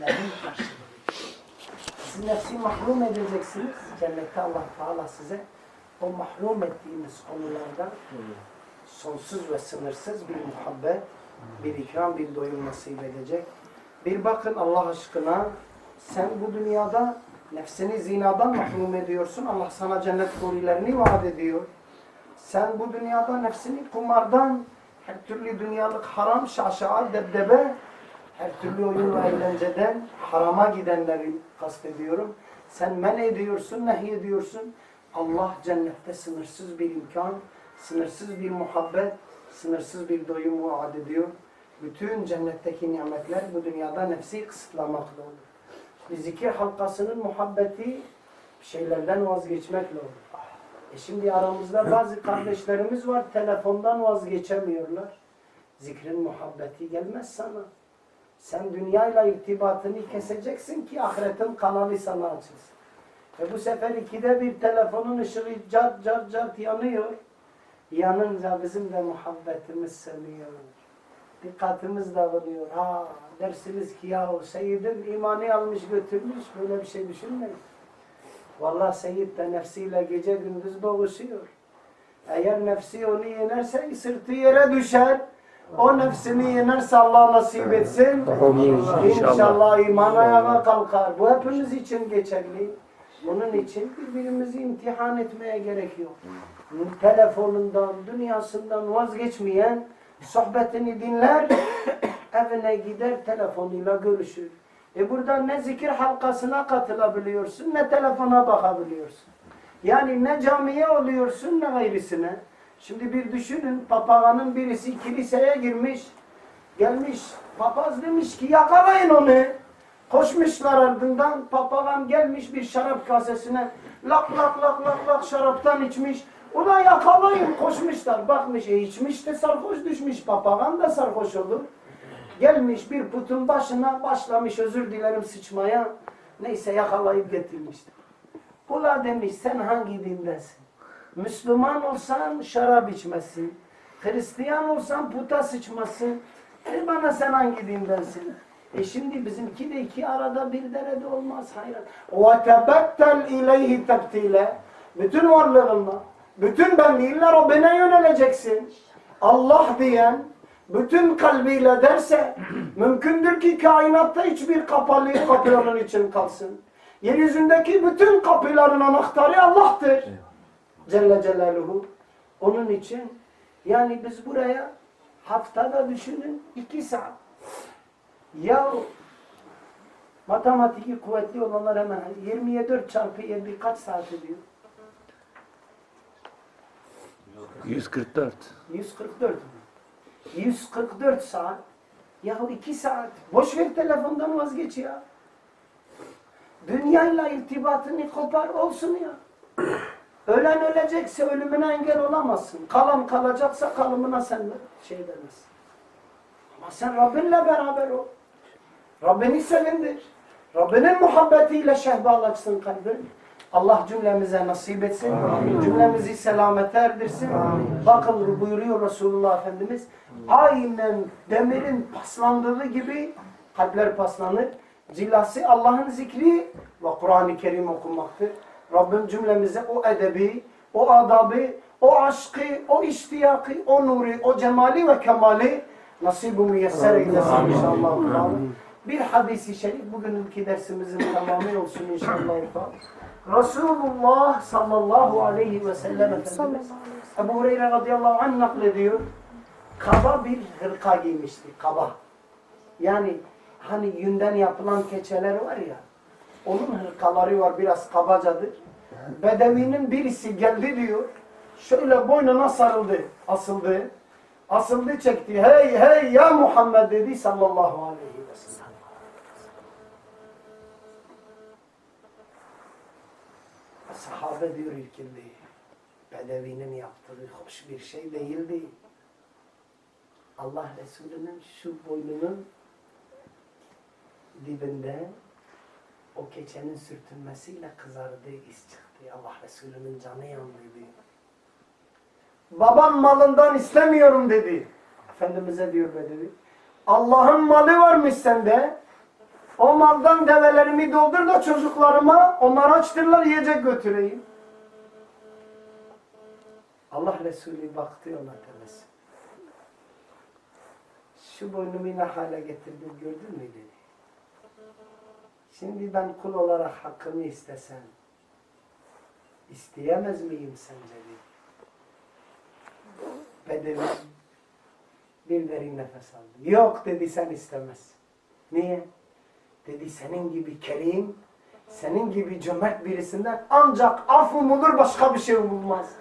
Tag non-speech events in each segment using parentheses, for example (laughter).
nefslerin karşılığı. Siz nefsi mahrum edeceksiniz. Cennette Allah Teala size o mahrum ettiğiniz konulardan sonsuz ve sınırsız bir muhabbet, bir ikram, bir doyum nasip edecek. Bir bakın Allah aşkına sen bu dünyada nefsini zinadan mahrum ediyorsun. Allah sana cennet hurilerini vaat ediyor. Sen bu dünyada nefsini kumardan, her türlü dünyalık haram, şaşaat, debdebe, her türlü oyun ve eğlenceden harama gidenleri kastediyorum. Sen men ediyorsun, nehy ediyorsun. Allah cennette sınırsız bir imkan, sınırsız bir muhabbet, sınırsız bir doyum vaat ediyor. Bütün cennetteki nimetler bu dünyada nefsi kısıtlamakla olur. Bir zikir halkasının muhabbeti şeylerden vazgeçmekle olur. E şimdi aramızda bazı kardeşlerimiz var telefondan vazgeçemiyorlar. Zikrin muhabbeti gelmez sana. Sen dünyayla irtibatını keseceksin ki ahiretin kanalı sana açılsın. Ve bu sefer ikide bir telefonun ışığı cart cart cart yanıyor. Yanınca bizim de muhabbetimiz sönüyor. Dikkatimiz dağılıyor. Ha dersiniz ki yahu Seyyid'in imanı almış götürmüş. Böyle bir şey düşünmeyin. Vallahi Seyyid de nefsiyle gece gündüz boğuşuyor. Eğer nefsi onu yenerse sırtı yere düşer. O nefsini yenerse Allah nasip etsin. İnşallah iman ayağa kalkar. Bu hepimiz için geçerli. Bunun için birbirimizi imtihan etmeye gerek yok. Telefonundan, dünyasından vazgeçmeyen sohbetini dinler, (coughs) evine gider telefonuyla görüşür. E burada ne zikir halkasına katılabiliyorsun ne telefona bakabiliyorsun. Yani ne camiye oluyorsun ne gayrısine. Şimdi bir düşünün papağanın birisi kiliseye girmiş. Gelmiş papaz demiş ki yakalayın onu. Koşmuşlar ardından papağan gelmiş bir şarap kasesine lak lak lak lak lak şaraptan içmiş. Ulan yakalayın koşmuşlar. Bakmış e içmiş de sarhoş düşmüş. Papağan da sarhoş olur. Gelmiş bir putun başına başlamış özür dilerim sıçmaya. Neyse yakalayıp getirmişler. Ula demiş sen hangi dindensin? Müslüman olsan şarap içmesin. Hristiyan olsan puta sıçmasın. E bana sen hangi dindensin? E şimdi bizimki de iki arada bir derede olmaz hayran. وَتَبَتَّلْ اِلَيْهِ تَبْتِيلَ Bütün varlığınla, bütün benliğinle Rabbine yöneleceksin. Allah diyen bütün kalbiyle derse mümkündür ki kainatta hiçbir kapalı kapı onun için kalsın. Yeryüzündeki bütün kapıların anahtarı Allah'tır. Celle Celaluhu. Onun için yani biz buraya haftada düşünün iki saat. Ya matematiki kuvvetli olanlar hemen 24 çarpı 7 kaç saat ediyor? 144. 144 mü? 144 saat. Yahu 2 saat. Boş ver telefondan vazgeç ya. Dünyayla irtibatını kopar olsun ya. Ölen ölecekse ölümüne engel olamazsın. Kalan kalacaksa kalımına sen şey demezsin. Ama sen Rabbinle beraber ol. Rabbini sevindir. Rabbinin muhabbetiyle şehbalaşsın kalbin. Allah cümlemize nasip etsin. Cümlemizi selamete erdirsin. Bakın buyuruyor Resulullah Efendimiz. Aynen demirin paslandığı gibi kalpler paslanır. Cilası Allah'ın zikri ve Kur'an-ı Kerim okumaktır. Rabbim cümlemize o edebi, o adabı, o aşkı, o iştiyakı, o nuru, o cemali ve kemali nasip-i müyesser eylesin inşallah. Bir hadisi şerif bugünkü dersimizin tamamı olsun inşallah. Resulullah sallallahu aleyhi ve sellem Efendimiz Ebu Hureyre radıyallahu anh naklediyor. Kaba bir hırka giymişti. Kaba. Yani hani yünden yapılan keçeler var ya onun hırkaları var biraz kabacadır. Bedevinin birisi geldi diyor. Şöyle boynuna sarıldı. Asıldı. Asıldı çekti. Hey hey ya Muhammed dedi sallallahu aleyhi ve sellem. Sahabe diyor ilkindi. Bedevinin yaptığı hoş bir şey değildi. Allah Resulü'nün şu boynunun dibinde o keçenin sürtünmesiyle kızardığı iz çıktı. Allah Resulü'nün canı yandı. Babam malından istemiyorum dedi. Efendimiz'e diyor Bedevi. Allah'ın malı varmış sende. O maldan develerimi doldur da çocuklarıma onlar açtırlar yiyecek götüreyim. Allah Resulü baktı ona tebessüm. Şu boynumu ne hale getirdim gördün mü dedi. Şimdi ben kul olarak hakkımı istesem isteyemez miyim sence. Bedevi bir derin nefes aldı. Yok dedi sen istemez. Niye? Dedi senin gibi kerim, senin gibi cömert birisinden ancak af umulur başka bir şey umulmaz.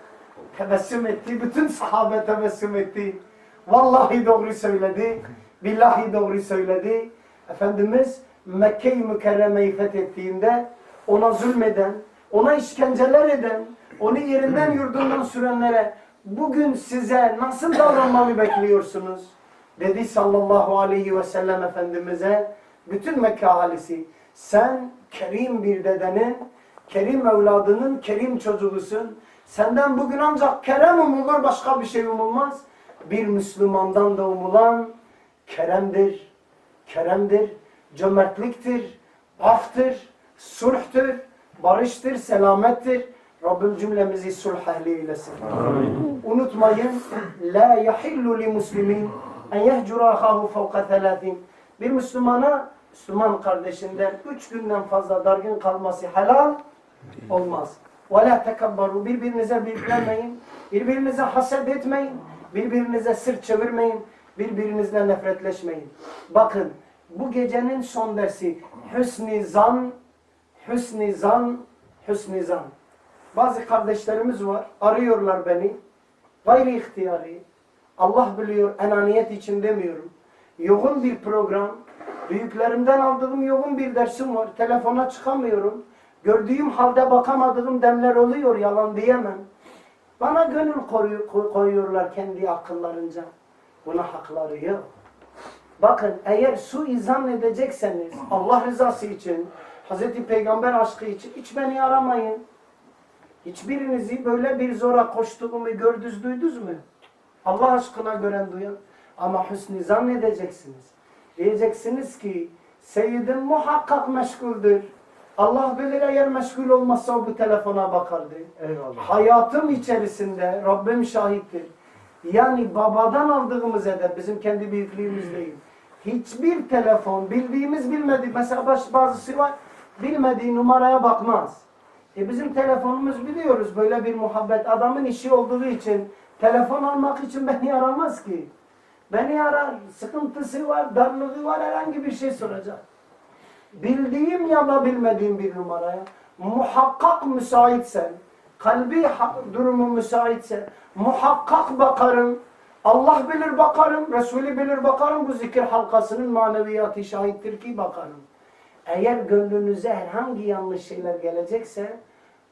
Tebessüm etti, bütün sahabe tebessüm etti. Vallahi doğru söyledi, billahi doğru söyledi. Efendimiz Mekke-i Mükerreme'yi fethettiğinde ona zulmeden, ona işkenceler eden, onu yerinden yurdundan sürenlere bugün size nasıl davranmamı bekliyorsunuz? Dedi sallallahu aleyhi ve sellem Efendimiz'e bütün Mekke ahalisi sen kerim bir dedenin, kerim evladının kerim çocuğusun. Senden bugün ancak kerem umulur başka bir şey umulmaz. Bir Müslümandan da umulan keremdir, keremdir, cömertliktir, aftır, sulhtür, barıştır, selamettir. Rabbim cümlemizi sulh ehli eylesin. Unutmayın, la yahillu li muslimin en yehcura ahahu fevka thelâthin. Bir Müslümana, Müslüman kardeşinden üç günden fazla dargın kalması helal olmaz. Ve la tekabbaru. Birbirinize büyüklenmeyin. Birbirinize haset etmeyin. Birbirinize sırt çevirmeyin. Birbirinizle nefretleşmeyin. Bakın bu gecenin son dersi hüsnü zan, hüsnü zan, hüsnü zan. Bazı kardeşlerimiz var. Arıyorlar beni. Gayri ihtiyari. Allah biliyor enaniyet için demiyorum. Yoğun bir program. Büyüklerimden aldığım yoğun bir dersim var. Telefona çıkamıyorum. Gördüğüm halde bakamadığım demler oluyor. Yalan diyemem. Bana gönül koyu- koy- koyuyorlar kendi akıllarınca. Buna hakları yok. Bakın eğer suizan edecekseniz Allah rızası için, Hazreti Peygamber aşkı için hiç beni aramayın. Hiçbirinizi böyle bir zora koştuğumu gördünüz duydunuz mu? Allah aşkına gören duyan. Ama hüsnü zannedeceksiniz. Diyeceksiniz ki Seyyidim muhakkak meşguldür. Allah bilir eğer meşgul olmazsa o bu telefona bakardı. Eyvallah. Hayatım içerisinde Rabbim şahittir. Yani babadan aldığımız edep bizim kendi büyüklüğümüz değil. Hiçbir telefon bildiğimiz bilmediği mesela bazısı var bilmediği numaraya bakmaz. E bizim telefonumuz biliyoruz böyle bir muhabbet adamın işi olduğu için telefon almak için beni aramaz ki. Beni arar, sıkıntısı var, darlığı var herhangi bir şey soracak. Bildiğim ya da bilmediğim bir numaraya muhakkak müsaitsen, kalbi durumu müsaitse muhakkak bakarım. Allah bilir bakarım, Resulü bilir bakarım. Bu zikir halkasının maneviyatı şahittir ki bakarım. Eğer gönlünüze herhangi yanlış şeyler gelecekse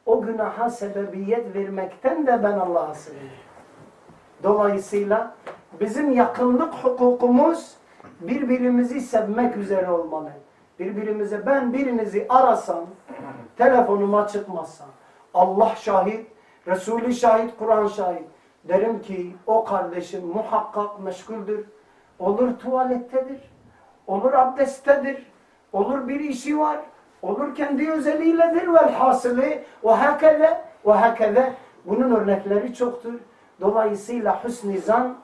o günaha sebebiyet vermekten de ben Allah'a sığınırım. Dolayısıyla bizim yakınlık hukukumuz birbirimizi sevmek üzere olmalı. Birbirimize ben birinizi arasam, telefonuma çıkmazsa, Allah şahit, Resulü şahit, Kur'an şahit. Derim ki o kardeşim muhakkak meşguldür. Olur tuvalettedir, olur abdesttedir, olur bir işi var, olur kendi özelliğiyle velhasılı ve hakeze ve hakeze. Bunun örnekleri çoktur. Dolayısıyla hüsnü zan,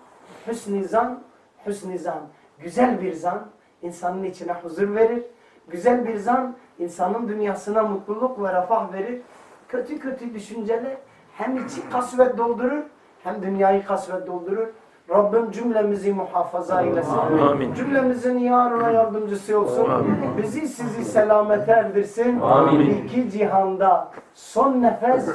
hüsnü zan, hüsnü zan. Güzel bir zan insanın içine huzur verir. Güzel bir zan insanın dünyasına mutluluk ve refah verir. Kötü kötü düşünceler hem içi kasvet doldurur hem dünyayı kasvet doldurur. Rabbim cümlemizi muhafaza eylesin. Amin. Cümlemizin yarına yardımcısı olsun. Bizi sizi selamete erdirsin. Amin. İki cihanda son nefes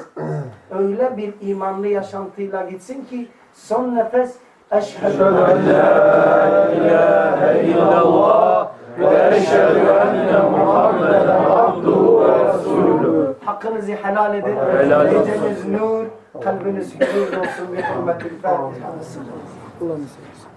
öyle bir imanlı yaşantıyla gitsin ki son nefes eşhedü en la ilahe illallah ve eşhedü enne Muhammeden abduhu ve resulü. Hakkınızı helal edin. Helal olsun. Geceniz nur, kalbiniz huzur olsun. Bi hürmetil Fatiha. Kullanırsınız.